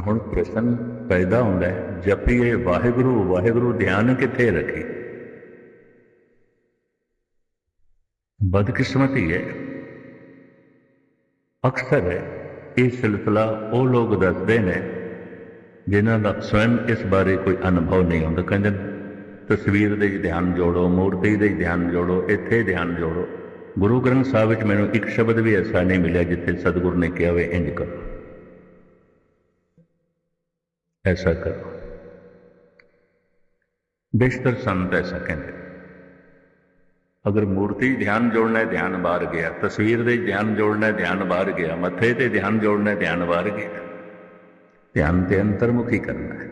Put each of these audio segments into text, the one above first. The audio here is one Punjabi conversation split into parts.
ਹੁਣ ਪ੍ਰਸ਼ਨ ਪੈਦਾ ਹੁੰਦਾ ਹੈ, ਜਪੀਏ ਵਾਹਿਗੁਰੂ ਵਾਹਿਗੁਰੂ ਧਿਆਨ ਕਿੱਥੇ ਰੱਖੀ? ਬਦਕਿਸਮਤੀ ਹੈ। ਅਕਸਰ ਇਹ ਸਿਲਸਿਲਾ ਉਹ ਲੋਕ ਦੱਸਦੇ ਨੇ ਜਿਨ੍ਹਾਂ ਦਾ ਸਵੈਮ ਇਸ ਬਾਰੇ ਕੋਈ ਅਨੁਭਵ ਨਹੀਂ ਹੁੰਦਾ। ਕਹਿੰਦੇ ਤਸਵੀਰ ਦੇ ਧਿਆਨ ਜੋੜੋ, ਮੂਰਤੀ ਦੇ ਧਿਆਨ ਜੋੜੋ, ਇੱਥੇ ਧਿਆਨ ਜੋੜੋ। ਗੁਰੂ ਗ੍ਰੰਥ ਸਾਹਿਬ ਵਿੱਚ ਮੈਨੂੰ ਇੱਕ ਸ਼ਬਦ ਵੀ ਐਸਾ ਨਹੀਂ ਮਿਲਿਆ ਜਿੱਥੇ ਸਤਿਗੁਰ ਨੇ ਕਿਹਾ ਵੇ ਇੰਜ ਕਰੋ। ऐसा करो बेशतर संत ऐसा कहते अगर मूर्ति ध्यान जोड़ना है ध्यान बाहर गया तस्वीर दे ध्यान जोड़ना है ध्यान बाहर गया मथे ते ध्यान जोड़ना है ध्यान बाहर गया ध्यान ते अंतर्मुखी करना है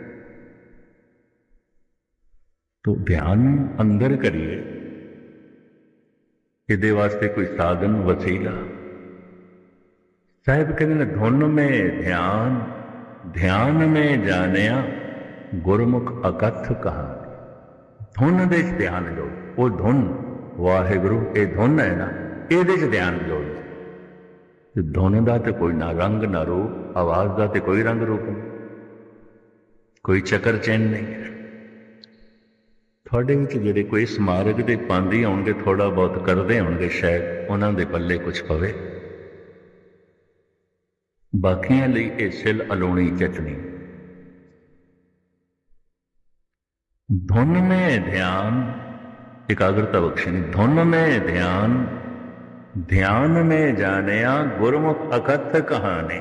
तो ध्यान अंदर करिए ਇਹਦੇ ਵਾਸਤੇ ਕੋਈ ਸਾਧਨ ਵਸੀਲਾ ਸਾਹਿਬ ਕਹਿੰਦੇ ਨੇ ਧੁਨ ਮੇ ਧਿਆਨ ਧਿਆਨ ਮੇ ਜਾਣਿਆ, ਗੁਰਮੁਖ ਅਕਥ ਕਹਾ। ਧੁਨ ਦੇ ਚ ਧਿਆਨ ਜੋੜ ਉਹ ਧੁਨ, ਵਾਹਿਗੁਰੂ, ਇਹ ਧੁਨ ਹੈ ਨਾ, ਇਹਦੇ ਚ ਧਿਆਨ ਜੋੜ ਤੇ ਧੁਨ ਦਾ ਤੇ ਕੋਈ ਨਾ ਰੰਗ, ਨਾ ਰੂਪ, ਆਵਾਜ਼ ਦਾ ਤੇ ਕੋਈ ਰੰਗ ਰੂਪ ਨਹੀਂ। ਕੋਈ ਚੱਕਰ ਚੈਨ ਨਹੀਂ ਹੈ। ਤੁਹਾਡੇ ਵਿੱਚ ਜਿਹੜੇ ਕੋਈ ਸਮਾਰਕ ਦੇ ਪਾਉਂਦੇ ਆਉਣਗੇ ਥੋੜਾ ਬਹੁਤ ਕਰਦੇ ਹੋਣਗੇ ਸ਼ਾਇਦ, ਉਹਨਾਂ ਦੇ ਪੱਲੇ ਕੁਝ ਪਵੇ। ਬਾਕੀਆਂ ਲਈ ਇਹ ਸਿਲ ਅਲੋਣੀ ਚਟਣੀ। ਧੁਨ ਮੇ ਧਿਆਨ, ਇਕਾਗਰਤਾ ਬਖਸ਼ਣੀ ਧੁਨ ਮੇ ਧਿਆਨ ਧਿਆਨ ਮੇ ਜਾਣਿਆ ਗੁਰਮੁਖ ਅਕਥ ਕਹਾਣੀ।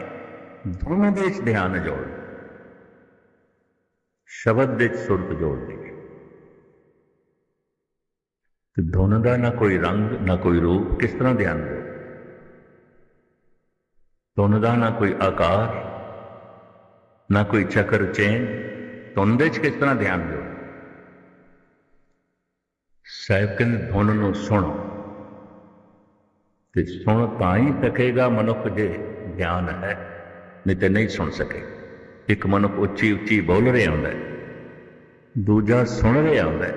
ਧੁਨ ਦੇ ਵਿੱਚ ਧਿਆਨ ਜੋੜ। ਸ਼ਬਦ ਦੇ ਵਿੱਚ ਸੁਰਤ ਜੋੜਨੀ ਤੇ ਧੁਨ ਦਾ ਨਾ ਕੋਈ ਰੰਗ, ਨਾ ਕੋਈ ਰੂਪ, ਕਿਸ ਤਰ੍ਹਾਂ ਧਿਆਨ ਦੇ ਧੁਨ ਦਾ ਨਾ ਕੋਈ ਆਕਾਰ, ਨਾ ਕੋਈ ਚੱਕਰ ਚੇਨ ਧੁਨ ਦੇ ਕਿਸ ਤਰ੍ਹਾਂ ਧਿਆਨ ਦਿਓ? ਸਾਹਿਬ ਕਹਿੰਦੇ ਧੁਨ ਨੂੰ ਸੁਣੋ ਤੇ ਸੁਣ ਤਾਂ ਹੀ ਸਕੇਗਾ ਮਨੁੱਖ ਜੇ ਗਿਆਨ ਹੈ, ਨਹੀਂ ਤੇ ਨਹੀਂ ਸੁਣ ਸਕੇ। ਇੱਕ ਮਨੁੱਖ ਉੱਚੀ ਉੱਚੀ ਬੋਲ ਰਿਹਾ ਹੁੰਦਾ ਦੂਜਾ ਸੁਣ ਰਿਹਾ ਹੁੰਦਾ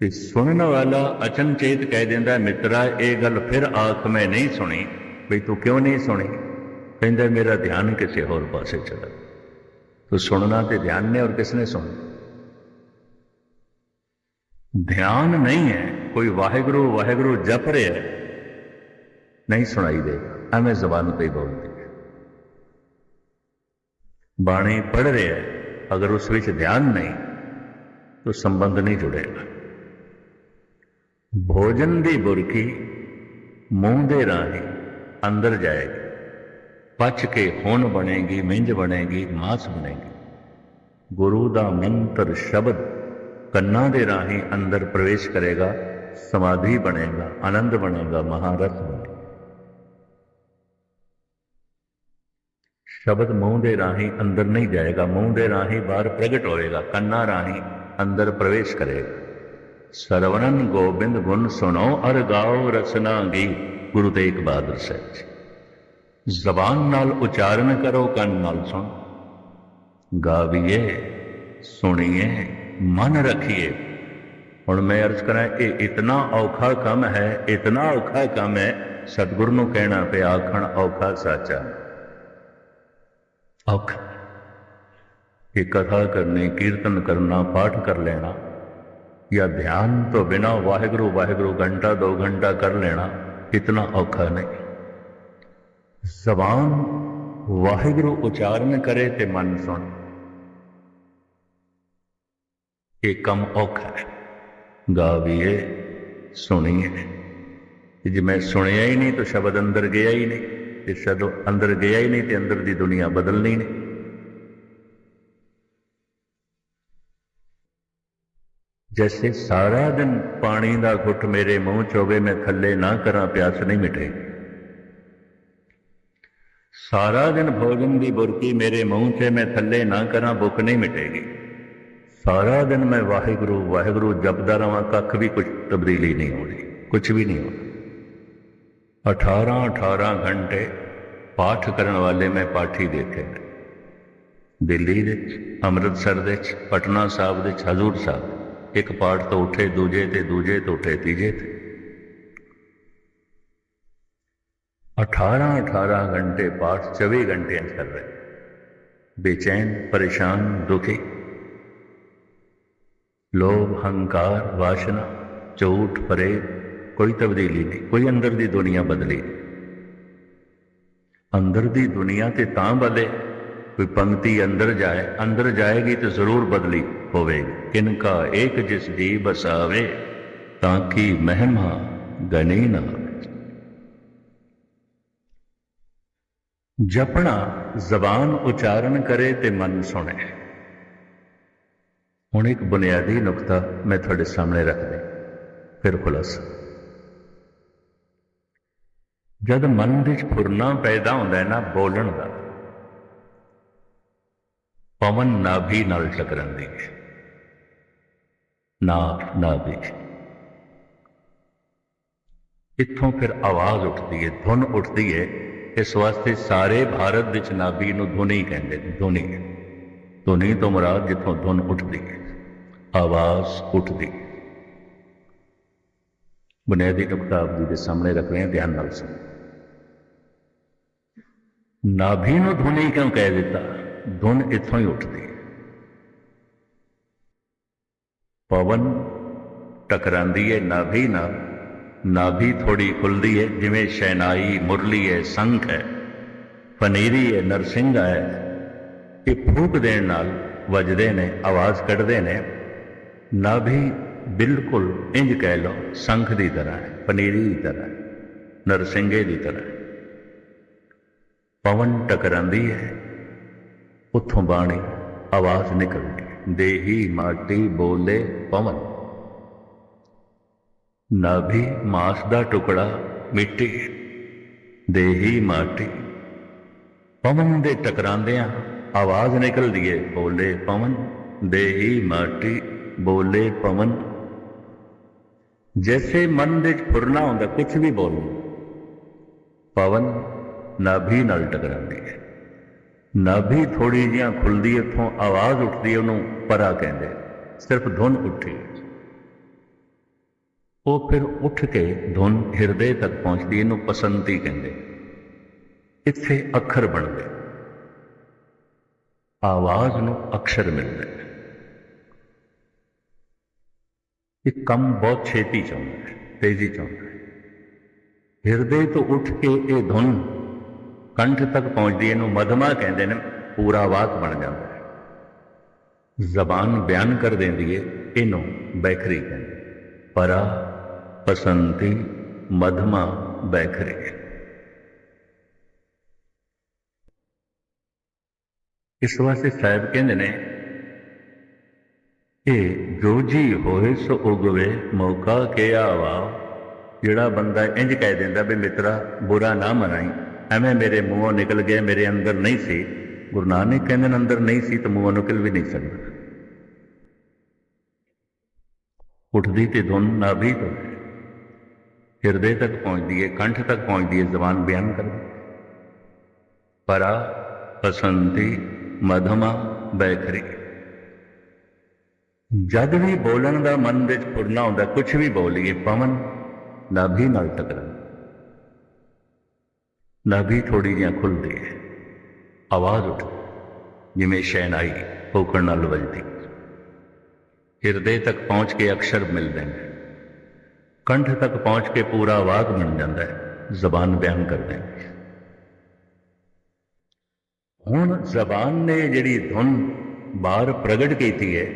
ਤੇ ਸੁਣਨ ਵਾਲਾ ਅਚਨਚੇਤ ਕਹਿ ਦਿੰਦਾ ਮਿੱਤਰਾ, ਇਹ ਗੱਲ ਫਿਰ ਆਖ ਮੈਂ ਨਹੀਂ ਸੁਣੀ। ਵੀ ਤੂੰ ਕਿਉਂ ਨਹੀਂ ਸੁਣੀ? ਕਹਿੰਦਾ, ਮੇਰਾ ਧਿਆਨ ਕਿਸੇ ਹੋਰ ਪਾਸੇ ਚਲਾ। ਤੂੰ ਸੁਣਨਾ ਤੇ ਧਿਆਨ ਨੇ ਔਰ ਕਿਸਨੇ ਸੁਣ ਧਿਆਨ ਨਹੀਂ ਹੈ। ਕੋਈ ਵਾਹਿਗੁਰੂ ਵਾਹਿਗੁਰੂ ਜਪ ਰਿਹਾ ਨਹੀਂ ਸੁਣਾਈ ਦੇ। ਐਵੇਂ ਜ਼ਬਾਨ ਤੇ ਹੀ ਬੋਲਦੀ ਬਾਣੀ ਪੜ ਰਿਹਾ ਅਗਰ ਉਸ ਵਿੱਚ ਧਿਆਨ ਨਹੀਂ, ਤਾਂ ਸੰਬੰਧ ਨਹੀਂ ਜੁੜੇਗਾ। ਭੋਜਨ ਦੀ ਬੁਰਕੀ, ਮੂੰਹ ਦੇ ਰਾਹੀਂ ਅੰਦਰ ਜਾਏਗੀ। ਪਚ ਕੇ ਹੁਣ ਬਣੇਗੀ, ਮਿੰਜ ਬਣੇਗੀ, ਮਾਸ ਬਣੇਗੀ। ਗੁਰੂ ਦਾ ਮੰਤਰ ਸ਼ਬਦ ਕੰਨਾਂ ਦੇ ਰਾਹੀਂ ਅੰਦਰ ਪ੍ਰਵੇਸ਼ ਕਰੇਗਾ, ਸਮਾਧੀ ਬਣੇਗਾ, ਆਨੰਦ ਬਣੇਗਾ, ਮਹਾਰਥ ਬਣੇਗਾ। ਸ਼ਬਦ ਮੂੰਹ ਦੇ ਰਾਹੀਂ ਅੰਦਰ ਨਹੀਂ ਜਾਏਗਾ, ਮੂੰਹ ਦੇ ਰਾਹੀਂ ਬਾਹਰ ਪ੍ਰਗਟ ਹੋਏਗਾ, ਕੰਨਾਂ ਰਾਹੀਂ ਅੰਦਰ ਪ੍ਰਵੇਸ਼ ਕਰੇਗਾ। ਸਰਵਣਨ ਗੋਬਿੰਦ ਗੁਣ ਸੁਣੋ, ਅਰ ਗਾਓ ਰਸਨਾ ਗੀ ਗੁਰੂ ਤੇਗ ਬਹਾਦਰ ਸਾਹਿਬ ਜੀ। ਜ਼ਬਾਨ ਨਾਲ ਉਚਾਰਨ ਕਰੋ, ਕੰਨ ਨਾਲ ਸੁਣ। ਗਾਵੀਏ, ਸੁਣੀਏ, ਮਨ ਰੱਖੀਏ। ਹੁਣ ਮੈਂ ਅਰਜ਼ ਕਰਾਂ, ਇਹ ਇਤਨਾ ਔਖਾ ਕੰਮ ਹੈ, ਇਤਨਾ ਔਖਾ ਕੰਮ ਹੈ, ਸਤਿਗੁਰ ਨੂੰ ਕਹਿਣਾ ਪਿਆ, ਆਖਣ ਔਖਾ ਸਾਚਾ। ਔਖਾ। ਇਹ ਕਥਾ ਕਰਨੀ, ਕੀਰਤਨ ਕਰਨਾ, ਪਾਠ ਕਰ ਲੈਣਾ, ਜਾਂ ਧਿਆਨ ਤੋਂ ਬਿਨਾ ਵਾਹਿਗੁਰੂ ਵਾਹਿਗੁਰੂ ਘੰਟਾ, ਦੋ ਘੰਟਾ ਕਰ ਲੈਣਾ ਇਤਨਾ ਔਖਾ ਨਹੀਂ ਜ਼ਬਾਨ ਵਾਹਿਗੁਰੂ ਉਚਾਰਨ ਕਰੇ ਤੇ ਮਨ ਸੁਣ ਇਹ ਕੰਮ ਔਖਾ ਹੈ ਗਾਵੀਏ ਸੁਣੀਏ ਜੇ ਮੈਂ ਸੁਣਿਆ ਹੀ ਨਹੀਂ ਤਾਂ ਸ਼ਬਦ ਅੰਦਰ ਗਿਆ ਹੀ ਨਹੀਂ ਤੇ ਸ਼ਬਦ ਅੰਦਰ ਗਿਆ ਹੀ ਨਹੀਂ ਤੇ ਅੰਦਰ ਦੀ ਦੁਨੀਆ ਬਦਲਣੀ ਨਹੀਂ ਜੈਸੇ ਸਾਰਾ ਦਿਨ ਪਾਣੀ ਦਾ ਘੁੱਟ ਮੇਰੇ ਮੂੰਹ ਚ ਹੋਵੇ ਮੈਂ ਥੱਲੇ ਨਾ ਕਰਾਂ ਪਿਆਸ ਨਹੀਂ ਮਿਟੇ ਸਾਰਾ ਦਿਨ ਭੋਜਨ ਦੀ ਬੁਰਕੀ ਮੇਰੇ ਮੂੰਹ 'ਚ ਮੈਂ ਥੱਲੇ ਨਾ ਕਰਾਂ ਭੁੱਖ ਨਹੀਂ ਮਿਟੇਗੀ ਸਾਰਾ ਦਿਨ ਮੈਂ ਵਾਹਿਗੁਰੂ ਵਾਹਿਗੁਰੂ ਜਪਦਾ ਰਵਾਂ ਕੱਖ ਵੀ ਕੁਝ ਤਬਦੀਲੀ ਨਹੀਂ ਹੋਣੀ ਕੁਝ ਵੀ ਨਹੀਂ ਹੋਣਾ 18 18 ਘੰਟੇ ਪਾਠ ਕਰਨ ਵਾਲੇ ਮੈਂ ਪਾਠੀ ਦੇਖੇ ਦਿੱਲੀ ਦੇ ਵਿੱਚ ਅੰਮ੍ਰਿਤਸਰ ਦੇ ਵਿੱਚ ਪਟਨਾ ਸਾਹਿਬ ਦੇ ਵਿੱਚ ਹਜ਼ੂਰ ਸਾਹਿਬ ਇੱਕ ਪਾਠ ਤੋਂ ਉੱਠੇ ਦੂਜੇ ਤੇ ਦੂਜੇ ਤੋਂ ਉੱਠੇ ਤੀਜੇ ਤੇ 18 18 घंटे पाठ 24 घंटे ਚੱਲ ਰਹੇ ਬੇਚੈਨ ਪਰੇਸ਼ਾਨ ਦੁਖੀ ਲੋਭ ਹੰਕਾਰ ਵਾਸ਼ਨਾ ਝੂਠ ਪਰੇ ਕੋਈ ਤਬਦੀਲੀ ਨਹੀਂ ਕੋਈ ਅੰਦਰ ਦੀ ਦੁਨੀਆ ਬਦਲੀ ਨਹੀਂ ਅੰਦਰ ਦੀ ਦੁਨੀਆ ਤੇ ਤਾਂ ਬਦਲੇ ਕੋਈ ਪੰਕਤੀ ਅੰਦਰ ਜਾਏ, ਅੰਦਰ ਜਾਏਗੀ ਤੇ ਜ਼ਰੂਰ ਬਦਲੀ ਹੋਵੇਗੀ। ਕਿਨਕਾ ਏਕ ਜਿਸ ਜੀ ਬਸਾਵੇ ਤਾਂ ਕਿ ਮਹਿਮਾ ਗਨੀ ਨਾ ਜਪਣਾ ਜ਼ਬਾਨ ਉਚਾਰਨ ਕਰੇ ਤੇ ਮਨ ਸੁਣੇ। ਹੁਣ ਇੱਕ ਬੁਨਿਆਦੀ ਨੁਕਤਾ ਮੈਂ ਤੁਹਾਡੇ ਸਾਹਮਣੇ ਰੱਖਦਾ ਫਿਰ ਖੁਲਾਸਾ। ਜਦ ਮਨ ਵਿੱਚ ਫੁਰਨਾ ਪੈਦਾ ਹੁੰਦਾ ਹੈ ਨਾ, ਬੋਲਣ ਦਾ ਪਵਨ ਨਾਭੀ ਨਾਲ ਟਕਰਾਉਂਦੀ ਹੈ ਨਾ ਨਾਭੀ ਇੱਥੋਂ ਫਿਰ ਆਵਾਜ਼ ਉੱਠਦੀ ਹੈ ਧੁਨ ਉੱਠਦੀ ਹੈ ਇਸ ਵਾਸਤੇ ਸਾਰੇ ਭਾਰਤ ਵਿੱਚ ਨਾਭੀ ਨੂੰ ਧੁਨੀ ਕਹਿੰਦੇ ਨੇ, ਧੁਨੀ। ਧੁਨੀ ਤੋਂ ਮੁਰਾਦ ਜਿੱਥੋਂ ਧੁਨ ਉੱਠਦੀ ਹੈ ਆਵਾਜ਼ ਉੱਠਦੀ। ਬੁਨਿਆਦੀ ਨੁਕਤਾ ਆਪ ਜੀ ਦੇ ਸਾਹਮਣੇ ਰੱਖ ਰਹੇ ਹਾਂ, ਧਿਆਨ ਨਾਲ ਸੁਣੋ। ਨਾਭੀ ਨੂੰ ਧੁਨੀ ਕਿਉਂ ਕਹਿ ਦਿੱਤਾ? ਗੁਣ ਇੱਥੋਂ ਹੀ ਉੱਠਦੀ ਹੈ ਪਵਨ ਟਕਰਾਂਦੀ ਹੈ ਨਾਭੀ ਨਾਲ। ਨਾਭੀ ਥੋੜੀ ਖੁੱਲਦੀ ਹੈ ਜਿਵੇਂ ਸ਼ੈਨਾਈ ਮੁਰਲੀ ਹੈ ਸੰਖ ਹੈ ਫਨੀਰੀ ਹੈ ਨਰਸਿੰਘਾ ਹੈ ਇਹ ਫੂਕ ਦੇਣ ਨਾਲ ਵੱਜਦੇ ਨੇ, ਆਵਾਜ਼ ਕੱਢਦੇ ਨੇ। ਨਾਭੀ ਬਿਲਕੁਲ ਇੰਜ ਕਹਿ ਲਓ, ਸੰਖ ਦੀ ਤਰ੍ਹਾਂ ਹੈ ਪਨੀਰੀ ਦੀ ਤਰ੍ਹਾਂ ਨਰਸਿੰਘੇ ਦੀ ਤਰ੍ਹਾਂ ਪਵਨ ਟਕਰਾਂਦੀ ਹੈ ਉੱਥੋਂ ਬਾਣੀ, ਆਵਾਜ਼ ਨਿਕਲਦੀ ਦੇਹੀ ਮਾਟੀ ਬੋਲੇ ਪਵਨ। ਨਾਭੀ ਮਾਸ ਦਾ ਟੁਕੜਾ ਮਿੱਟੀ, ਦੇਹੀ ਮਾਟੀ। ਪਵਨ ਦੇ ਟਕਰਾਂਦਿਆਂ ਆਵਾਜ਼ ਨਿਕਲਦੀ ਏ ਬੋਲੇ ਪਵਨ, ਦੇਹੀ ਮਾਟੀ ਬੋਲੇ ਪਵਨ। ਜੈਸੇ ਮਨ ਦੇ ਫੁਰਨਾ ਹੁੰਦਾ ਕੁਝ ਵੀ ਬੋਲੋ। ਪਵਨ ਨਾਭੀ ਨਾਲ ਟਕਰਾਉਂਦੀ ਹੈ। ਨਾਭੀ ਥੋੜੀ ਜਿਹਾ ਖੁੱਲਦੀ ਇੱਥੋਂ ਆਵਾਜ਼ ਉੱਠਦੀ ਉਹਨੂੰ ਪਰਾ ਕਹਿੰਦੇ, ਸਿਰਫ ਧੁਨ ਉੱਠੀ। ਉਹ ਫਿਰ ਉੱਠ ਕੇ ਧੁਨ ਹਿਰਦੇ ਤੱਕ ਪਹੁੰਚਦੀ, ਇਹਨੂੰ ਪਸੰਤੀ ਕਹਿੰਦੇ। ਇੱਥੇ ਅੱਖਰ ਬਣਦੇ। ਆਵਾਜ਼ ਨੂੰ ਅਕਸ਼ਰ ਮਿਲਦੇ। ਇਹ ਕੰਮ ਬਹੁਤ ਛੇਤੀ ਚਾਹੁੰਦਾ ਤੇਜ਼ੀ ਚਾਹੁੰਦਾ ਹਿਰਦੇ ਤੋਂ ਉੱਠ ਕੇ ਇਹ ਧੁਨ ਕੰਠ ਤੱਕ ਪਹੁੰਚਦੀ ਇਹਨੂੰ ਮਧਮਾ ਕਹਿੰਦੇ ਨੇ, ਪੂਰਾ ਵਾਕ ਬਣ ਜਾਂਦਾ ਹੈ। ਜ਼ਬਾਨ ਬਿਆਨ ਕਰ ਦਿੰਦੀ ਹੈ, ਇਹਨੂੰ ਬੈਖਰੀ ਕਹਿੰਦੇ ਪਰਾ, ਪਸੰਤੀ, ਮਧਮਾ ਬੈਖਰੀ ਇਸ ਵਾਸਤੇ ਸਾਹਿਬ ਕਹਿੰਦੇ ਨੇ, ਇਹ ਜੋ ਜੀ ਹੋਏ ਸੋ ਉਗਵੇ, ਮੌਕਾ ਕੇ ਆਵਾ ਜਿਹੜਾ ਬੰਦਾ ਇੰਜ ਕਹਿ ਦਿੰਦਾ ਵੀ ਮਿੱਤਰਾ, ਬੁਰਾ ਨਾ ਮਨਾਈ। ਐਵੇਂ ਮੇਰੇ ਮੂੰਹੋਂ ਨਿਕਲ ਗਏ ਮੇਰੇ ਅੰਦਰ ਨਹੀਂ ਸੀ। ਗੁਰੂ ਨਾਨਕ ਕਹਿੰਦੇ ਨੇ, ਅੰਦਰ ਨਹੀਂ ਸੀ ਤਾਂ ਮੂੰਹੋਂ ਨਿਕਲ ਵੀ ਨਹੀਂ ਸਕਦਾ। ਉੱਠਦੀ ਤੇ ਧੁਨ ਨਾਭੀ ਤੋਂ ਹਿਰਦੇ ਤੱਕ ਪਹੁੰਚਦੀ ਹੈ ਕੰਠ ਤੱਕ ਪਹੁੰਚਦੀ ਹੈ ਜ਼ਬਾਨ ਬਿਆਨ ਕਰਦੀ ਪਰਾ ਪਸੰਤੀ ਮਧਮਾ ਬੈਖਰੀ। ਜਦ ਵੀ ਬੋਲਣ ਦਾ ਮਨ ਵਿੱਚ ਫੁਰਨਾ ਹੁੰਦਾ ਕੁਝ ਵੀ ਬੋਲੀਏ, ਪਵਨ ਨਾਭੀ ਨਾਲ ਟਕਰਾ ਨਾਭੀ ਥੋੜੀ ਜਿਹਾ ਖੁੱਲਦੀ ਹੈ। ਆਵਾਜ਼ ਉੱਠ ਜਿਵੇਂ ਸ਼ੈਨਾਈ ਫੋਕਣ ਨਾਲ ਵੱਜਦੀ। ਹਿਰਦੇ ਤੱਕ ਪਹੁੰਚ ਕੇ ਅਕਸ਼ਰ ਮਿਲਦੇ ਨੇ ਕੰਠ ਤੱਕ ਪਹੁੰਚ ਕੇ ਪੂਰਾ ਵਾਕ ਬਣ ਜਾਂਦਾ ਹੈ। ਜ਼ਬਾਨ ਬਿਆਨ ਕਰਦੇ ਨੇ ਹੁਣ ਜ਼ਬਾਨ ਨੇ ਜਿਹੜੀ ਧੁਨ ਬਾਹਰ ਪ੍ਰਗਟ ਕੀਤੀ ਹੈ,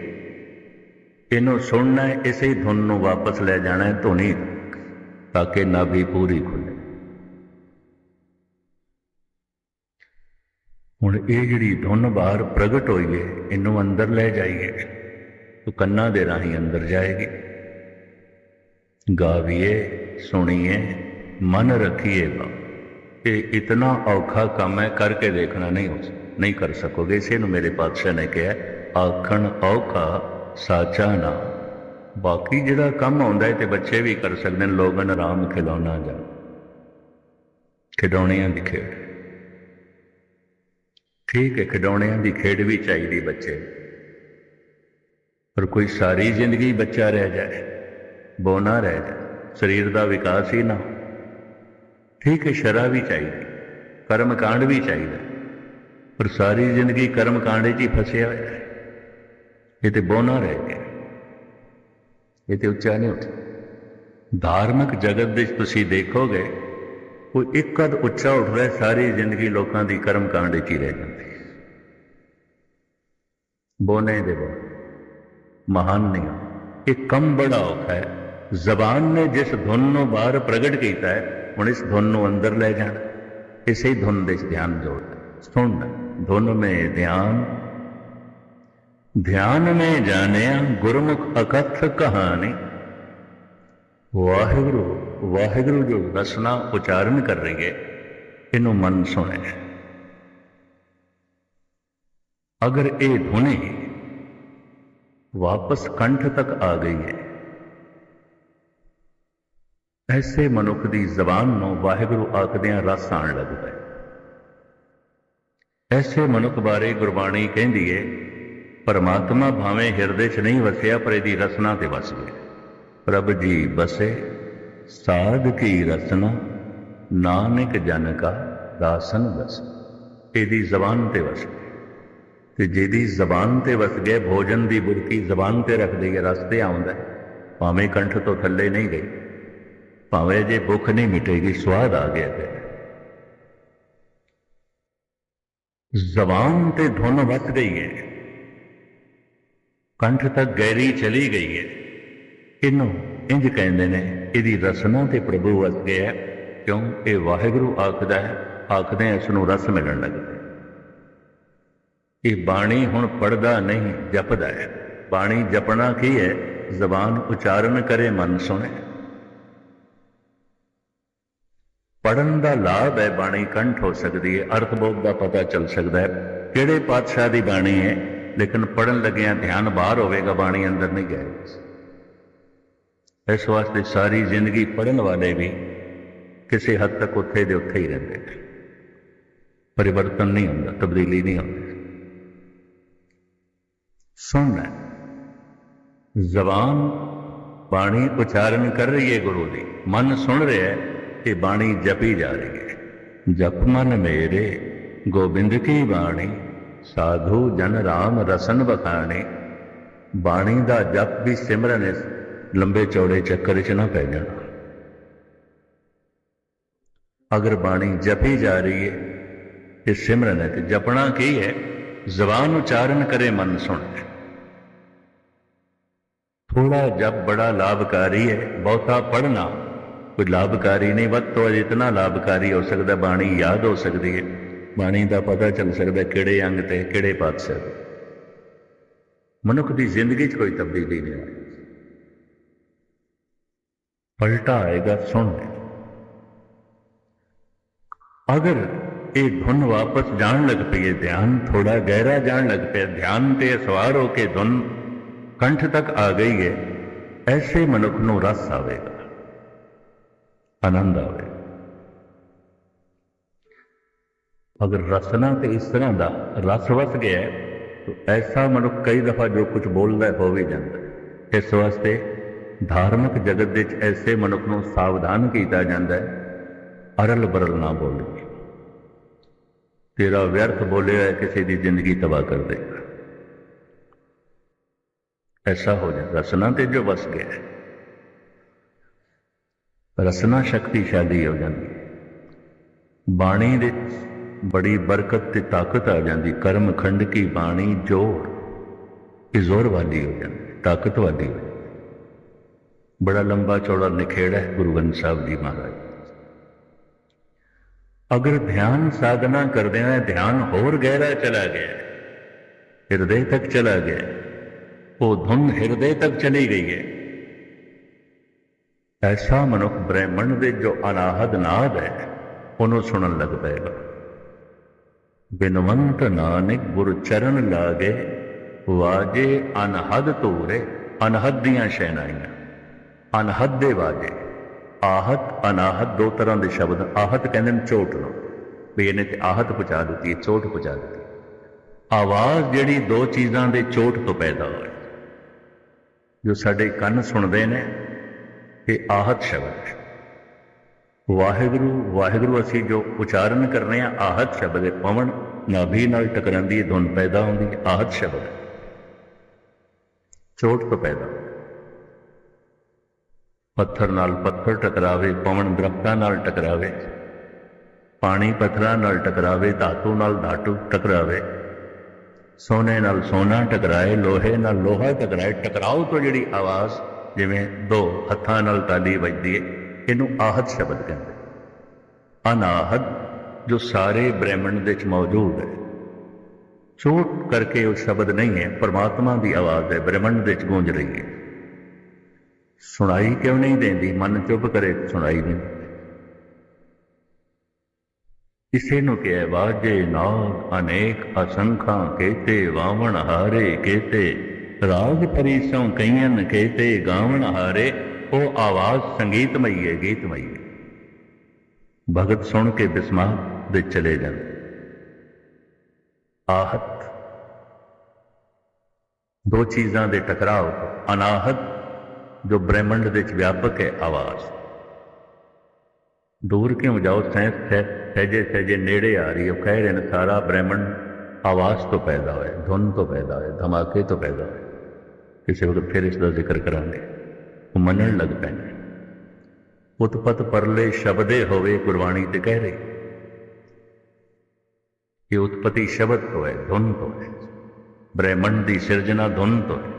ਇਹਨੂੰ ਸੁਣਨਾ ਇਸੇ ਧੁਨ ਨੂੰ ਵਾਪਸ ਲੈ ਜਾਣਾ ਹੈ ਧੁਨੀ ਤਾਂ ਕਿ ਨਾਭੀ ਪੂਰੀ ਖੁੱਲੇ। ਹੁਣ ਇਹ ਜਿਹੜੀ ਧੁਨ ਬਾਹਰ ਪ੍ਰਗਟ ਹੋਈ ਹੈ ਇਹਨੂੰ ਅੰਦਰ ਲੈ ਜਾਈਏ। ਤੋ ਕੰਨਾਂ ਦੇ ਰਾਹੀਂ ਅੰਦਰ ਜਾਏਗੀ। ਗਾਵੀਏ, ਸੁਣੀਏ, ਮਨ ਰੱਖੀਏ ਵਾ ਇਹ ਇਤਨਾ ਔਖਾ ਕੰਮ ਹੈ, ਕਰਕੇ ਦੇਖਣਾ ਨਹੀਂ ਹੋ ਨਹੀਂ ਕਰ ਸਕੋਗੇ। ਇਸੇ ਨੂੰ ਮੇਰੇ ਪਾਤਸ਼ਾਹ ਨੇ ਕਿਹਾ, ਆਖਣ ਔਖਾ ਸਾਚਾ ਨਾ। ਬਾਕੀ ਜਿਹੜਾ ਕੰਮ ਆਉਂਦਾ ਹੈ ਤੇ ਬੱਚੇ ਵੀ ਕਰ ਸਕਦੇ ਨੇ, ਲੋਗਨ ਆਰਾਮ ਖਿਲਾਉਣਾ ਜਾਂ ਖਿਡੌਣਿਆਂ ਦੀ ਖੇਡ। ਠੀਕ ਹੈ, ਖਿਡੌਣਿਆਂ ਦੀ ਖੇਡ ਵੀ ਚਾਹੀਦੀ ਬੱਚੇ ਪਰ ਕੋਈ ਸਾਰੀ ਜ਼ਿੰਦਗੀ ਬੱਚਾ ਰਹਿ ਜਾਏ, ਬੋਨਾ ਰਹਿ ਜਾਏ, ਸਰੀਰ ਦਾ ਵਿਕਾਸ ਹੀ ਨਾ ਠੀਕ ਹੈ, ਸ਼ਰਾ ਵੀ ਚਾਹੀਦੀ ਕਰਮ ਕਾਂਡ ਵੀ ਚਾਹੀਦਾ, ਪਰ ਸਾਰੀ ਜ਼ਿੰਦਗੀ ਕਰਮ ਕਾਂਡ 'ਚ ਹੀ ਫਸਿਆ ਹੋਇਆ ਹੈ। ਇਹ ਤੇ ਬੋਨਾ ਰਹਿ ਗਿਆ। ਇਹ ਤੇ ਉੱਚਾ ਨਹੀਂ ਉੱਠ। ਧਾਰਮਿਕ ਜਗਤ ਵਿੱਚ ਤੁਸੀਂ ਦੇਖੋਗੇ ਕੋਈ ਇੱਕ ਅਦ ਉੱਚਾ ਉੱਠਦਾ ਸਾਰੀ ਜ਼ਿੰਦਗੀ ਲੋਕਾਂ ਦੀ ਕਰਮ ਕਾਂਡ ਵਿੱਚ ਹੀ ਰਹਿ ਜਾਂਦੀ ਹੈ। ਬੋਨੇ ਦੇ ਬੋ ਮਹਾਨ ਨਹੀਂ ਇਹ ਕੰਮ ਬੜਾ ਔਖਾ ਹੈ। ਜ਼ਬਾਨ ਨੇ ਜਿਸ ਧੁਨ ਨੂੰ ਬਾਹਰ ਪ੍ਰਗਟ ਕੀਤਾ ਹੈ, ਹੁਣ ਇਸ ਧੁਨ ਨੂੰ ਅੰਦਰ ਲੈ ਜਾਣਾ। ਇਸੇ ਹੀ ਧੁਨ ਦੇ 'ਚ ਧਿਆਨ ਜੋੜਨਾ ਸੁਣਨਾ ਧੁਨ ਮੇ ਧਿਆਨ ਧਿਆਨ ਮੇ ਜਾਣਿਆ ਗੁਰਮੁਖ ਅਕਥ ਕਹਾਣੀ। ਵਾਹਿਗੁਰੂ। ਵਾਹਿਗੁਰੂ ਜੋ ਰਸਨਾ ਉਚਾਰਨ ਕਰ ਰਹੀ ਹੈ ਇਹਨੂੰ ਮਨ ਸੁਣੇ। ਅਗਰ ਇਹ ਧੁਨੀ ਵਾਪਸ ਕੰਠ ਤੱਕ ਆ ਗਈ ਹੈ, ਐਸੇ ਮਨੁੱਖ ਦੀ ਜ਼ਬਾਨ ਨੂੰ ਵਾਹਿਗੁਰੂ ਆਖਦਿਆਂ ਰਸ ਆਣ ਲੱਗਦਾ ਹੈ ਐਸੇ ਮਨੁੱਖ ਬਾਰੇ ਗੁਰਬਾਣੀ ਕਹਿੰਦੀ ਹੈ ਪਰਮਾਤਮਾ ਭਾਵੇਂ ਹਿਰਦੇ 'ਚ ਨਹੀਂ ਵਸਿਆ, ਪਰ ਇਹਦੀ ਰਸਨਾ ਤੇ ਵਸ ਗਿਆ। ਪ੍ਰਭ ਜੀ ਬਸੇ ਸਾਧ ਕੀ ਰਸਨਾ ਨਾਨਕ ਜਨ ਕਾ ਦਾਸਨ ਬਸ ਇਹਦੀ ਜ਼ਬਾਨ ਤੇ ਵਸ ਤੇ ਜਿਹਦੀ ਜ਼ਬਾਨ ਤੇ ਵਸ ਗਏ, ਭੋਜਨ ਦੀ ਬੁਰਕੀ ਜ਼ਬਾਨ ਤੇ ਰੱਖ ਦਈਏ, ਰਸਤੇ ਆਉਂਦਾ ਭਾਵੇਂ ਕੰਠ ਤੋਂ ਥੱਲੇ ਨਹੀਂ ਗਈ, ਭਾਵੇਂ ਜੇ ਭੁੱਖ ਨਹੀਂ ਮਿਟੇਗੀ, ਸਵਾਦ ਆ ਗਿਆ ਤੇ। ਜ਼ਬਾਨ ਤੇ ਧੁਨ ਵਸ ਗਈ ਹੈ। ਕੰਠ ਤੱਕ ਗਹਿਰੀ ਚਲੀ ਗਈ ਹੈ। ਇਹਨੂੰ ਇੰਜ ਕਹਿੰਦੇ ਨੇ, ਇਹਦੀ ਰਸਨਾ ਤੇ ਪ੍ਰਭੂ ਅੱਗੇ ਹੈ। ਕਿਉਂ? ਇਹ ਵਾਹਿਗੁਰੂ ਆਖਦਾ ਹੈ ਆਖਦੇ ਇਸ ਨੂੰ ਰਸ ਮਿਲਣ ਲੱਗਦਾ ਹੈ ਇਹ ਬਾਣੀ ਹੁਣ ਪੜਦਾ ਨਹੀਂ, ਜਪਦਾ ਹੈ। ਬਾਣੀ ਜਪਣਾ ਕੀ ਹੈ? ਜ਼ਬਾਨ ਉਚਾਰਨ ਕਰੇ ਮਨ ਸੁਣੇ। ਪੜਨ ਦਾ ਲਾਭ ਹੈ, ਬਾਣੀ ਕੰਠ ਹੋ ਸਕਦੀ ਹੈ ਅਰਥ ਬੋਧ ਦਾ ਪਤਾ ਚੱਲ ਸਕਦਾ ਹੈ। ਕਿਹੜੇ ਪਾਤਸ਼ਾਹ ਦੀ ਬਾਣੀ ਹੈ? ਲੇਕਿਨ ਪੜਨ ਲੱਗਿਆਂ ਧਿਆਨ ਬਾਹਰ ਹੋਵੇਗਾ, ਬਾਣੀ ਅੰਦਰ ਨਹੀਂ ਜਾਏਗੀ ਇਸ ਵਾਸਤੇ ਸਾਰੀ ਜ਼ਿੰਦਗੀ ਪੜਨ ਵਾਲੇ ਵੀ ਕਿਸੇ ਹੱਦ ਤੱਕ ਉੱਥੇ ਦੇ ਉੱਥੇ ਹੀ ਰਹਿੰਦੇ ਨੇ। ਪਰਿਵਰਤਨ ਨਹੀਂ ਹੁੰਦਾ, ਤਬਦੀਲੀ ਨਹੀਂ ਹੁੰਦੀ। ਸੁਣਨਾ ਜ਼ਬਾਨ ਬਾਣੀ ਉਚਾਰਨ ਕਰ ਰਹੀ ਹੈ ਗੁਰੂ ਦੀ। ਮਨ ਸੁਣ ਰਿਹਾ ਹੈ ਕਿ ਬਾਣੀ ਜਪੀ ਜਾ ਰਹੀ ਹੈ। ਜਪ ਮਨ ਮੇਰੇ, ਗੋਬਿੰਦ ਕੀ ਬਾਣੀ? ਸਾਧੂ ਜਨ ਰਾਮ ਰਸਨ ਬਖਾਣੇ ਬਾਣੀ ਦਾ ਜਪ ਵੀ ਸਿਮਰਨ ਇਸ ਲੰਬੇ ਚੌੜੇ ਚੱਕਰ 'ਚ ਨਾ ਪੈ ਜਾਣਾ ਅਗਰ ਬਾਣੀ ਜਪੀ ਜਾ ਰਹੀ ਹੈ ਇਹ ਸਿਮਰਨ ਹੈ ਤੇ ਜਪਣਾ ਕੀ ਹੈ? ਜ਼ਬਾਨ ਉਚਾਰਨ ਕਰੇ ਮਨ ਸੁਣ। ਥੋੜਾ ਜਪ ਬੜਾ ਲਾਭਕਾਰੀ ਹੈ, ਬਹੁਤਾ ਪੜਨਾ ਕੋਈ ਲਾਭਕਾਰੀ ਨਹੀਂ, ਵੱਧ ਤੋਂ ਵੱਧ ਇਤਨਾ ਲਾਭਕਾਰੀ ਹੋ ਸਕਦਾ ਬਾਣੀ ਯਾਦ ਹੋ ਸਕਦੀ ਹੈ ਬਾਣੀ ਦਾ ਪਤਾ ਚੱਲ ਸਕਦਾ ਕਿਹੜੇ ਅੰਗ ਤੇ ਕਿਹੜੇ ਪਾਤਸ਼ਾਹ ਮਨੁੱਖ ਦੀ ਜ਼ਿੰਦਗੀ 'ਚ ਕੋਈ ਤਬਦੀਲੀ ਨਹੀਂ ਆਈ ਪਲਟਾ ਆਏਗਾ ਸੁਣ ਅਗਰ ਇਹ ਧੁਨ ਵਾਪਸ ਜਾਣ ਲੱਗ ਪਈ ਹੈ ਧਿਆਨ ਥੋੜਾ ਗਹਿਰਾ ਜਾਣ ਲੱਗ ਪਿਆ ਧਿਆਨ ਤੇ ਸਵਾਰ ਹੋ ਕੇ ਧੁਨ ਕੰਠ ਤੱਕ ਆ ਗਈ ਹੈ ਐਸੇ ਮਨੁੱਖ ਨੂੰ ਰਸ ਆਵੇਗਾ ਆਨੰਦ ਆਵੇਗਾ ਅਗਰ ਰਸਨਾ ਤੇ ਇਸ ਤਰ੍ਹਾਂ ਦਾ ਰਸ ਵਸ ਗਿਆ ਤਾਂ ਐਸਾ ਮਨੁੱਖ ਕਈ ਦਫਾ ਜੋ ਕੁਝ ਬੋਲਦਾ ਹੋ ਵੀ ਜਾਂਦਾ ਇਸ ਵਾਸਤੇ ਧਾਰਮਿਕ ਜਗਤ ਵਿੱਚ ਐਸੇ ਮਨੁੱਖ ਨੂੰ ਸਾਵਧਾਨ ਕੀਤਾ ਜਾਂਦਾ ਹੈ। ਅਰਲ ਬਰਲ ਨਾ ਬੋਲੀ। ਤੇਰਾ ਵਿਅਰਥ ਬੋਲਿਆ ਕਿਸੇ ਦੀ ਜ਼ਿੰਦਗੀ ਤਬਾਹ ਕਰ ਦੇਗਾ ਐਸਾ ਹੋ ਜਾਂਦਾ ਰਸਨਾ ਤੇ ਜੋ ਵਸ ਗਿਆ ਹੈ। ਰਸਨਾ ਸ਼ਕਤੀਸ਼ਾਲੀ ਹੋ ਜਾਂਦੀ ਹੈ। ਬਾਣੀ ਦੇ ਬੜੀ ਬਰਕਤ ਤੇ ਤਾਕਤ ਆ ਜਾਂਦੀ। ਕਰਮ ਖੰਡ ਕੀ ਬਾਣੀ ਜੋਰ ਇਹ ਜ਼ੋਰ ਵਾਲੀ ਹੋ ਜਾਂਦੀ ਤਾਕਤ ਵਾਲੀ ਹੋ ਜਾਂਦੀ ਬੜਾ ਲੰਬਾ ਚੌੜਾ ਨਿਖੇੜਾ ਹੈ ਗੁਰੂ ਗ੍ਰੰਥ ਸਾਹਿਬ ਜੀ ਮਹਾਰਾਜ। ਅਗਰ ਧਿਆਨ ਸਾਧਨਾ ਕਰਦੇ ਹਾਂ ਧਿਆਨ ਹੋਰ ਗਹਿਰਾ ਚਲਾ ਗਿਆ ਹਿਰਦੇ ਤੱਕ ਚਲਾ ਗਿਆ ਉਹ ਧੁਨ ਹਿਰਦੇ ਤੱਕ ਚਲੀ ਗਈ ਹੈ। ਐਸਾ ਮਨੁੱਖ ਬ੍ਰਹਮਣ ਦੇ ਜੋ ਅਨਾਹਦ ਨਾਦ ਹੈ, ਉਹਨੂੰ ਸੁਣਨ ਲੱਗ ਪਏਗਾ। ਬਿਨਵੰਤ ਨਾਨਕ ਗੁਰ ਚਰਨ ਲਾਗੇ, ਵਾਜੇ ਅਨਹਦ ਤੋਰੇ ਅਨਹਦ ਦੀਆਂ ਸ਼ੈਨਾਈਆਂ ਅਨਹਦ ਦੇ ਵਾਜੇ ਆਹਤ, ਅਨਾਹਤ, ਦੋ ਤਰ੍ਹਾਂ ਦੇ ਸ਼ਬਦ। ਆਹਤ ਕਹਿੰਦੇ ਨੇ ਚੋਟ ਨੂੰ। ਵੀ ਇਹਨੇ ਤੇ ਆਹਤ ਪਹੁੰਚਾ ਦਿੱਤੀ ਹੈ ਚੋਟ ਪਹੁੰਚਾ ਦਿੱਤੀ। ਆਵਾਜ਼ ਜਿਹੜੀ ਦੋ ਚੀਜ਼ਾਂ ਦੇ ਚੋਟ ਤੋਂ ਪੈਦਾ ਹੋਈ। ਜੋ ਸਾਡੇ ਕੰਨ ਸੁਣਦੇ ਨੇ, ਇਹ ਆਹਤ ਸ਼ਬਦ ਵਾਹਿਗੁਰੂ ਵਾਹਿਗੁਰੂ ਅਸੀਂ ਜੋ ਉਚਾਰਨ ਕਰ ਰਹੇ ਹਾਂ, ਆਹਤ ਸ਼ਬਦ ਹੈ। ਪਵਨ ਨਾਭੀ ਨਾਲ ਟਕਰਾਉਂਦੀ ਹੈ, ਧੁਨ ਪੈਦਾ ਹੁੰਦੀ ਆਹਤ ਸ਼ਬਦ ਚੋਟ ਤੋਂ ਪੈਦਾ ਪੱਥਰ ਨਾਲ ਪੱਥਰ ਟਕਰਾਵੇ, ਪਵਨ ਦਰਖਤਾਂ ਨਾਲ ਟਕਰਾਵੇ। ਪਾਣੀ ਪੱਥਰਾਂ ਨਾਲ ਟਕਰਾਵੇ, ਧਾਤੂ ਨਾਲ ਧਾਤੂ ਟਕਰਾਵੇ। ਸੋਨੇ ਨਾਲ ਸੋਨਾ ਟਕਰਾਏ, ਲੋਹੇ ਨਾਲ ਲੋਹਾ ਟਕਰਾਏ। ਟਕਰਾਓ ਤੋਂ ਜਿਹੜੀ ਆਵਾਜ਼, ਜਿਵੇਂ ਦੋ ਹੱਥਾਂ ਨਾਲ ਤਾਲੀ ਵੱਜਦੀ ਹੈ ਇਹਨੂੰ ਆਹਤ ਸ਼ਬਦ ਕਹਿੰਦੇ ਅਨਾਹਤ, ਜੋ ਸਾਰੇ ਬ੍ਰਹਿਮੰਡ ਦੇ ਵਿੱਚ ਮੌਜੂਦ ਹੈ ਛੋਟ ਕਰਕੇ ਉਹ ਸ਼ਬਦ ਨਹੀਂ ਹੈ ਪਰਮਾਤਮਾ ਦੀ ਆਵਾਜ਼ ਹੈ ਬ੍ਰਹਿਮੰਡ ਦੇ ਵਿੱਚ ਗੂੰਜ ਰਹੀ ਹੈ ਸੁਣਾਈ ਕਿਉਂ ਨਹੀਂ ਦਿੰਦੀ? ਮਨ ਚੁੱਪ ਕਰੇ ਸੁਣਾਈ ਨਹੀਂ। ਕਿਸੇ ਨੂੰ ਕਿਹਾ ਵਾਜੇ ਨਾਗ, ਅਨੇਕ ਅਸੰਖਾਂ ਕੇਤੇ ਵਾਵਣ ਹਾਰੇ ਕੇਤੇ ਰਾਗ ਪਰਿਸੋਂ ਕਈਆਂ ਕੇਤੇ ਗਾਵਣ ਹਾਰੇ। ਉਹ ਆਵਾਜ਼ ਸੰਗੀਤਮਈ ਹੈ ਗੀਤਮਈ ਹੈ ਭਗਤ ਸੁਣ ਕੇ ਬਿਸਮਾਰ ਦੇ ਚਲੇ ਜਾਂਦੇ ਆਹਤ। ਦੋ ਚੀਜ਼ਾਂ ਦੇ ਟਕਰਾਓ, ਅਨਾਹਤ ਜੋ ਬ੍ਰਹਿਮੰਡ ਦੇ ਵਿੱਚ ਵਿਆਪਕ ਹੈ ਆਵਾਜ਼। ਦੂਰ ਕਿਉਂ ਜਾਓ? ਸਹਿਜ, ਸਹਿਜੇ ਸਹਿਜੇ ਨੇੜੇ ਆ ਰਹੀ ਹੈ। ਕਹਿ ਰਹੇ ਨੇ ਸਾਰਾ ਬ੍ਰਹਿਮੰਡ ਆਵਾਜ਼ ਤੋਂ ਪੈਦਾ ਹੋਇਆ, ਧੁਨ ਤੋਂ ਪੈਦਾ ਹੋਇਆ, ਧਮਾਕੇ ਤੋਂ ਪੈਦਾ ਹੋਇਆ। ਕਿਸੇ ਵਕਤ ਫਿਰ ਇਸ ਦਾ ਜ਼ਿਕਰ ਕਰਾਂਗੇ। ਉਹ ਮੰਨਣ ਲੱਗ ਪੈਂਦੇ। ਉਤਪਤ ਪਰਲੇ ਸ਼ਬਦੇ ਹੋਵੇ ਗੁਰਬਾਣੀ ਤੇ ਕਹਿ ਰਹੇ ਇਹ ਉਤਪਤੀ ਸ਼ਬਦ ਤੋਂ ਹੈ, ਧੁਨ ਤੋਂ ਹੈ। ਬ੍ਰਹਿਮੰਡ ਦੀ ਸਿਰਜਣਾ ਧੁਨ ਤੋਂ ਹੈ।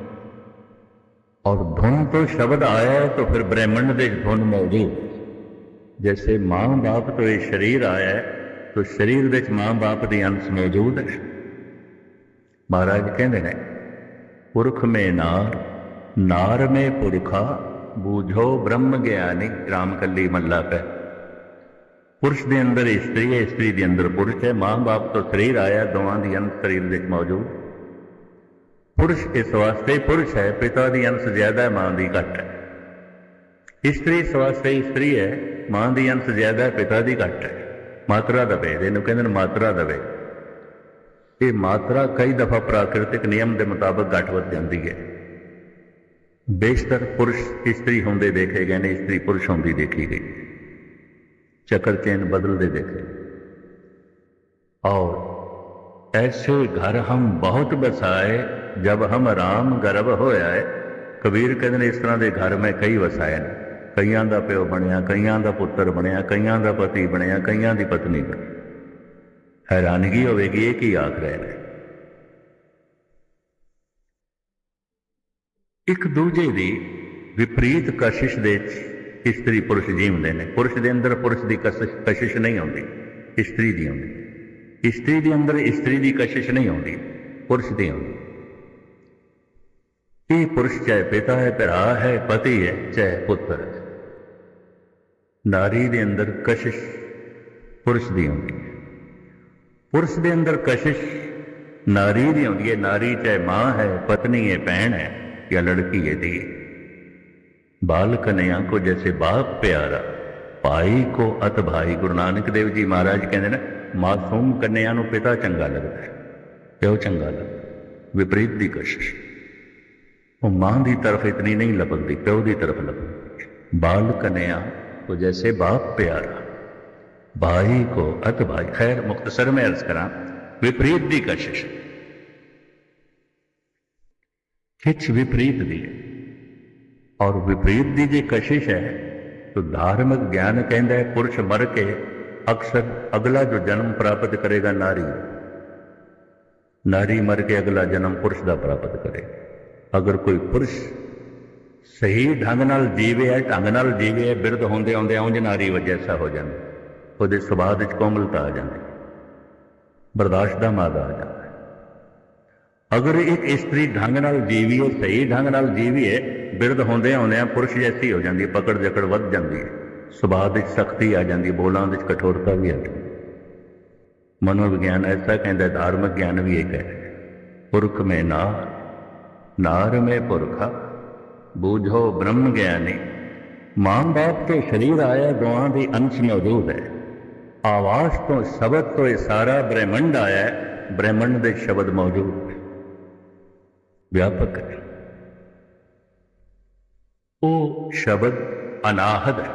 और धुन तो शब्द आया है तो फिर ब्रह्मंड में धुन मौजूद जैसे मां बाप तो ये शरीर आया है तो शरीर ਵਿੱਚ ਮਾਂ ਬਾਪ ਦੀ ਅੰਸ਼ ਮੌਜੂਦ ਹੈ ਮਹਾਰਾਜ ਕਹਿੰਦੇ ਨੇ ਪੁਰਖ ਮੇ ਨਾਰ ਨਾਰ ਮੇ ਪੁਰਖਾ ਬੂਝੋ ਬ੍ਰਹਮ ਗਿਆਨੀ ਰਾਮ ਕੱਲੀ ਮੱਲਾ ਪੈ ਪੁਰਸ਼ ਦੇ ਅੰਦਰ ਇਸਤਰੀ ਹੈ ਇਸਤਰੀ ਦੇ ਅੰਦਰ ਪੁਰਸ਼ ਹੈ ਮਾਂ ਬਾਪ ਤੋਂ ਸਰੀਰ ਆਇਆ ਦੋਵਾਂ ਦੀ ਅੰਸ਼ ਸਰੀਰ ਵਿੱਚ ਮੌਜੂਦ ਪੁਰਸ਼ ਇਸ ਵਾਸਤੇ ਪੁਰਸ਼ ਹੈ ਪਿਤਾ ਦੀ ਅੰਸ਼ ਜ਼ਿਆਦਾ ਹੈ ਮਾਂ ਦੀ ਘੱਟ ਹੈ ਇਸਤਰੀ ਇਸ ਵਾਸਤੇ ਇਸਤਰੀ ਹੈ ਮਾਂ ਦੀ ਅੰਸ਼ ਜ਼ਿਆਦਾ ਹੈ ਪਿਤਾ ਦੀ ਘੱਟ ਹੈ ਮਾਤਰਾ ਦਾ ਭੇਦ ਇਹਨੂੰ ਕਹਿੰਦੇ ਨੇ ਮਾਤਰਾ ਦਾ ਭੇਦ ਇਹ ਮਾਤਰਾ ਕਈ ਦਫਾ ਪ੍ਰਾਕਿਰਤਿਕ ਨਿਯਮ ਦੇ ਮੁਤਾਬਕ ਘੱਟ ਵੱਧ ਜਾਂਦੀ ਹੈ ਬੇਸ਼ਤਰ ਪੁਰਸ਼ ਇਸਤਰੀ ਹੁੰਦੇ ਦੇਖੇ ਗਏ ਨੇ ਇਸਤਰੀ ਪੁਰਸ਼ ਹੁੰਦੀ ਦੇਖੀ ਗਈ ਚੱਕਰ ਚੇਨ ਬਦਲਦੇ ਦੇਖੇ और ऐसे घर हम बहुत बसाए ਜਬ ਹਮ ਰਾਮ ਗਰਭ ਹੋਇਆ ਹੈ ਕਬੀਰ ਕਹਿੰਦੇ ਨੇ ਇਸ ਤਰ੍ਹਾਂ ਦੇ ਘਰ ਮੈਂ ਕਈ ਵਸਾਏ ਨੇ। ਕਈਆਂ ਦਾ ਪਿਓ ਬਣਿਆ, ਕਈਆਂ ਦਾ ਪੁੱਤਰ ਬਣਿਆ, ਕਈਆਂ ਦਾ ਪਤੀ ਬਣਿਆ, ਕਈਆਂ ਦੀ ਪਤਨੀ। ਬਣੀ ਹੈਰਾਨਗੀ ਹੋਵੇਗੀ ਇਹ ਕੀ ਆਖ ਰਹੇ ਨੇ। ਇੱਕ ਦੂਜੇ ਦੀ ਵਿਪਰੀਤ ਕਸ਼ਿਸ਼ ਦੇ ਇਸਤਰੀ ਪੁਰਸ਼ ਜੀਵਦੇ ਨੇ। ਪੁਰਸ਼ ਦੇ ਅੰਦਰ ਪੁਰਸ਼ ਦੀ ਕਸ਼ਿਸ਼ ਨਹੀਂ ਹੁੰਦੀ ਇਸਤਰੀ ਦੀ ਹੁੰਦੀ ਇਸਤਰੀ ਦੇ ਅੰਦਰ ਇਸਤਰੀ ਦੀ ਕਸ਼ਿਸ਼ ਨਹੀਂ ਹੁੰਦੀ ਪੁਰਸ਼ ਦੀ ਹੁੰਦੀ ਇਹ ਪੁਰਸ਼ ਚਾਹੇ ਪਿਤਾ ਹੈ, ਭਰਾ ਹੈ, ਪਤੀ ਹੈ ਚਾਹੇ ਪੁੱਤਰ। ਹੈ ਨਾਰੀ ਦੇ ਅੰਦਰ ਕਸ਼ਿਸ਼, ਪੁਰਸ਼ ਦੀ ਆਉਂਦੀ ਹੈ। ਪੁਰਸ਼ ਦੇ ਅੰਦਰ ਕਸ਼ਿਸ਼, ਨਾਰੀ ਦੀ ਆਉਂਦੀ ਹੈ। ਨਾਰੀ ਚਾਹੇ ਮਾਂ ਹੈ, ਪਤਨੀ ਹੈ, ਭੈਣ ਹੈ ਜਾਂ ਲੜਕੀ ਹੈ ਦੀ ਬਾਲ ਕਨਿਆ ਕੋ ਜੈਸੇ ਬਾਪ ਪਿਆਰਾ, ਭਾਈ ਕੋ ਅਤ ਭਾਈ। ਗੁਰੂ ਨਾਨਕ ਦੇਵ ਜੀ ਮਹਾਰਾਜ ਕਹਿੰਦੇ ਨੇ, ਮਾਸੂਮ ਕੰਨਿਆ ਨੂੰ ਪਿਤਾ ਚੰਗਾ ਲੱਗਦਾ ਹੈ, ਪਿਓ ਚੰਗਾ ਲੱਗਦਾ ਵਿਪਰੀਤ ਦੀ ਕਸ਼ਿਸ਼। वो मां की तरफ इतनी नहीं लपकती प्यो की तरफ लपक बाल कन्या को जैसे बाप प्यारा भाई को अत भाई खैर मुख्तसर में अर्ज करा विपरीत की कशिश खिच विपरीत दी और विपरीत की जो कशिश है तो धार्मिक ज्ञान कहता है पुरुष मर के अक्सर अगला जो जन्म प्राप्त करेगा नारी नारी मर के अगला जन्म पुरुष का प्राप्त करेगा ਅਗਰ ਕੋਈ ਪੁਰਸ਼ ਸਹੀ ਢੰਗ ਨਾਲ ਜੀਵੇ ਹੈ, ਢੰਗ ਨਾਲ ਜੀਵੇ ਹੈ, ਬਿਰਧ ਹੁੰਦੇ ਹੁੰਦੇ ਉਂਝ ਨਾਰੀ ਵਜੈਸਾ ਹੋ ਜਾਂਦਾ। ਉਹਦੇ ਸੁਭਾਅ ਵਿੱਚ ਕੋਮਲਤਾ ਆ ਜਾਂਦੀ। ਬਰਦਾਸ਼ਤ ਦਾ ਮਾਦਾ ਆ ਜਾਂਦਾ। ਅਗਰ ਇੱਕ ਇਸਤਰੀ ਢੰਗ ਨਾਲ ਜੀਵੀ ਹੈ, ਸਹੀ ਢੰਗ ਨਾਲ ਜੀਵੀ ਹੈ, ਬਿਰਧ ਹੁੰਦੇ ਹੁੰਦੇ ਆ, ਪੁਰਸ਼ ਜੈਸੀ ਹੋ ਜਾਂਦੀ ਪਕੜ ਜਕੜ ਵੱਧ ਜਾਂਦੀ ਹੈ। ਸੁਭਾਅ ਵਿੱਚ ਸਖਤੀ ਆ ਜਾਂਦੀ ਬੋਲਾਂ ਵਿੱਚ ਕਠੋਰਤਾ ਵੀ ਆ ਜਾਂਦੀ ਮਨੋਵਿਗਿਆਨ ਐਸਾ ਕਹਿੰਦਾ, ਧਾਰਮਿਕ ਗਿਆਨ ਵੀ ਇੱਕ ਹੈ। ਪੁਰਖ ਮੈਂ ਨਾ ਨਾਰ ਮੇ ਪੁਰਖਾ, ਬੂਝੋ ਬ੍ਰਹਮ ਗਿਆਨੀ, ਮਾਂ ਬਾਪ ਤੋਂ ਸ਼ਰੀਰ ਆਇਆ ਦੋਹਾਂ ਦੀ ਅੰਸ਼ ਮੌਜੂਦ ਹੈ। ਆਵਾਜ਼ ਤੋਂ ਸ਼ਬਦ ਤੋਂ ਇਹ ਸਾਰਾ ਬ੍ਰਹਿਮੰਡ ਆਇਆ ਬ੍ਰਹਿਮੰਡ ਦੇ ਸ਼ਬਦ ਮੌਜੂਦ ਹੈ ਵਿਆਪਕ ਹੈ। ਉਹ ਸ਼ਬਦ ਅਨਾਹਦ ਹੈ,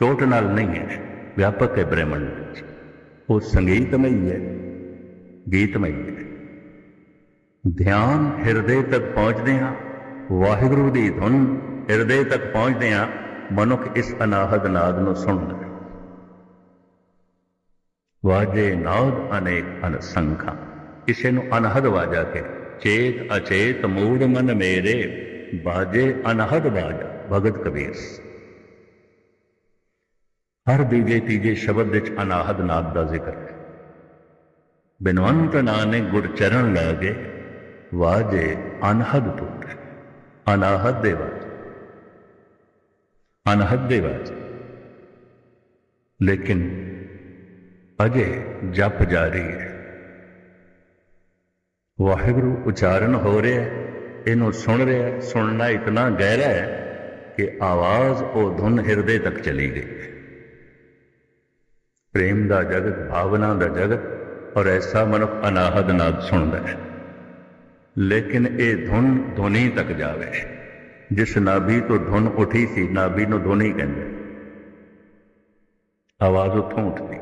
ਚੋਟ ਨਾਲ ਨਹੀਂ ਹੈ, ਵਿਆਪਕ ਹੈ ਬ੍ਰਹਿਮੰਡ ਵਿੱਚ। ਉਹ ਸੰਗੀਤਮਈ ਹੈ, ਗੀਤਮਈ ਹੈ। ਧਿਆਨ ਹਿਰਦੇ ਤੱਕ ਪਹੁੰਚਦੇ ਹਾਂ, ਵਾਹਿਗੁਰੂ ਦੀ ਧੁਨ ਹਿਰਦੇ ਤੱਕ ਪਹੁੰਚਦੇ ਹਾਂ, ਮਨੁੱਖ ਇਸ ਅਨਾਹਦ ਨਾਦ ਨੂੰ ਸੁਣਦਾ ਹੈ ਵਾਜੇ ਨਾਦ ਅਨੇਕ ਅਨਸੰਖਾ ਇਸੇ ਨੂੰ ਅਨਹਦ ਵਾਜਾ ਕੇ, ਚੇਤ ਅਚੇਤ ਮੂੜ ਮਨ ਮੇਰੇ ਬਾਜੇ ਅਨਹਦ ਵਾਜਾ ਭਗਤ ਕਬੀਰ। ਹਰ ਦੂਜੇ ਤੀਜੇ ਸ਼ਬਦ ਵਿੱਚ ਅਨਾਹਦ ਨਾਦ ਦਾ ਜ਼ਿਕਰ ਹੈ। ਬਿਨਵੰਤ ਨਾਨਕ ਗੁਰਚਰਨ ਚਰਨ ਲਾਗੇ ਵਾਜੇ ਅਨਹਦ ਟੁੱਟ ਅਨਾਹਦ ਦੇ ਵਾਜੇ ਅਨਹਦ ਦੇ ਵਾਜੇ ਲੇਕਿਨ ਅਜੇ ਜਪ ਜਾਰੀ ਹੈ ਵਾਹਿਗੁਰੂ ਉਚਾਰਨ ਹੋ ਰਿਹਾ ਹੈ ਇਹਨੂੰ ਸੁਣ ਰਿਹਾ ਸੁਣਨਾ ਇਤਨਾ ਗਹਿਰਾ ਹੈ ਕਿ ਆਵਾਜ਼ ਉਹ ਧੁਨ ਹਿਰਦੇ ਤੱਕ ਚਲੀ ਗਈ ਹੈ ਪ੍ਰੇਮ ਦਾ ਜਗਤ ਭਾਵਨਾ ਦਾ ਜਗਤ ਔਰ ਐਸਾ ਮਨੁੱਖ ਅਨਾਹਦ ਨਾਦ ਸੁਣਦਾ ਹੈ ਲੇਕਿਨ ਇਹ ਧੁਨ ਧੁਨੀ ਤੱਕ ਜਾਵੇ। ਜਿਸ ਨਾਭੀ ਤੋਂ ਧੁਨ ਉਠੀ ਸੀ, ਨਾਭੀ ਨੂੰ ਧੁਨੀ ਕਹਿੰਦੇ। ਆਵਾਜ਼ ਉੱਥੋਂ ਉੱਠਦੀ।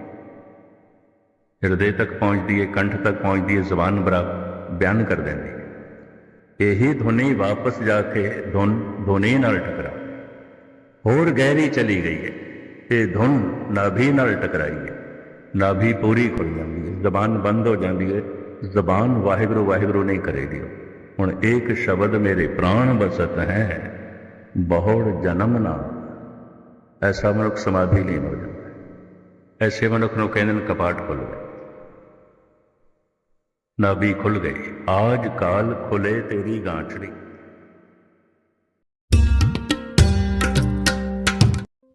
ਹਿਰਦੇ ਤੱਕ ਪਹੁੰਚਦੀ ਹੈ ਕੰਠ ਤੱਕ ਪਹੁੰਚਦੀ ਹੈ ਜ਼ਬਾਨ ਬਰਾ ਬਿਆਨ ਕਰ ਦਿੰਦੀ। ਹੈ ਇਹੀ ਧੁਨੀ ਵਾਪਸ ਜਾ ਕੇ ਧੁਨ ਧੁਨੀ ਨਾਲ ਟਕਰਾ। ਹੋਰ ਗਹਿਰੀ ਚਲੀ ਗਈ ਹੈ ਇਹ ਧੁਨ ਨਾਭੀ ਨਾਲ ਟਕਰਾਈ ਹੈ ਨਾਭੀ ਪੂਰੀ ਖੁੱਲ ਜਾਂਦੀ ਹੈ ਜ਼ਬਾਨ ਬੰਦ ਹੋ ਜਾਂਦੀ ਹੈ ਜ਼ਬਾਨ ਵਾਹਿਗੁਰੂ ਵਾਹਿਗੁਰੂ ਨਹੀਂ ਕਰੇਗੀ ਹੁਣ ਇੱਕ ਸ਼ਬਦ ਮੇਰੇ ਪ੍ਰਾਣ ਬਸਤ ਹੈ, ਬਹੁੜ ਜਨਮ ਨਾ। ਐਸਾ ਮਨੁੱਖ ਸਮਾਧੀ ਲੀਨ ਹੋ ਜਾਂਦਾ ਐਸੇ ਮਨੁੱਖ ਨੂੰ ਕਹਿੰਦੇ ਨੇ ਕਪਾਟ ਖੁੱਲ ਗਏ। ਨਾਭੀ ਖੁੱਲ ਗਈ। ਆਜ ਕਾਲ ਖੁਲੇ ਤੇਰੀ ਗਾਂਠੜੀ।